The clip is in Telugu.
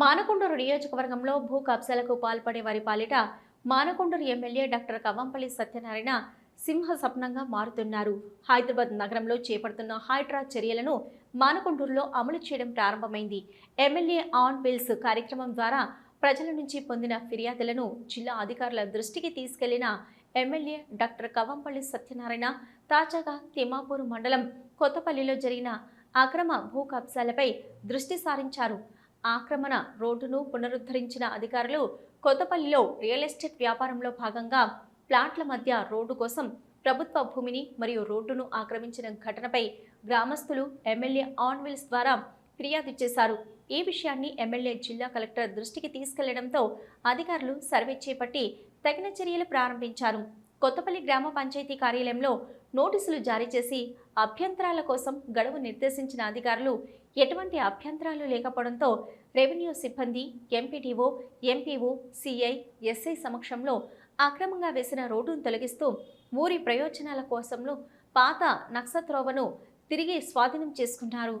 మానకొండూరు నియోజకవర్గంలో భూ కబ్జాలకు పాల్పడే వారి పాలిట మానకొండూరు ఎమ్మెల్యే డాక్టర్ కవ్వంపల్లి సత్యనారాయణ సింహ స్వప్నంగా మారుతున్నారు. హైదరాబాద్ నగరంలో చేపడుతున్న హైడ్రా చర్యలను మానకొండూరులో అమలు చేయడం ప్రారంభమైంది. ఎమ్మెల్యే ఆన్ బిల్స్ కార్యక్రమం ద్వారా ప్రజల నుంచి పొందిన ఫిర్యాదులను జిల్లా అధికారుల దృష్టికి తీసుకెళ్ళిన ఎమ్మెల్యే డాక్టర్ కవ్వంపల్లి సత్యనారాయణ తాజాగా తిమ్మాపూర్ మండలం కొత్తపల్లిలో జరిగిన అక్రమ భూ కబ్జాలపై దృష్టి సారించారు. ఆక్రమణ రోడ్డును పునరుద్ధరించిన అధికారులు కొత్తపల్లిలో రియల్ ఎస్టేట్ వ్యాపారంలో భాగంగా ప్లాట్ల మధ్య రోడ్డు కోసం ప్రభుత్వ భూమిని మరియు రోడ్డును ఆక్రమించిన ఘటనపై గ్రామస్తులు ఎమ్మెల్యే ఆన్విల్స్ ద్వారా ఫిర్యాదు చేశారు. ఈ విషయాన్ని ఎమ్మెల్యే జిల్లా కలెక్టర్ దృష్టికి తీసుకెళ్ళడంతో అధికారులు సర్వే చేపట్టి తగిన చర్యలు ప్రారంభించారు. కొత్తపల్లి గ్రామ పంచాయతీ కార్యాలయంలో నోటీసులు జారీ చేసి అభ్యంతరాల కోసం గడువు నిర్దేశించిన అధికారులు ఎటువంటి అభ్యంతరాలు లేకపోవడంతో రెవెన్యూ సిబ్బంది ఎంపీటీఓ ఎంపీఓ సిఐ ఎస్ఐ సమక్షంలో అక్రమంగా వేసిన రోడ్డును తొలగిస్తూ ఊరి ప్రయోజనాల కోసంలో పాత నక్సత్రోవను తిరిగి స్వాధీనం చేసుకున్నారు.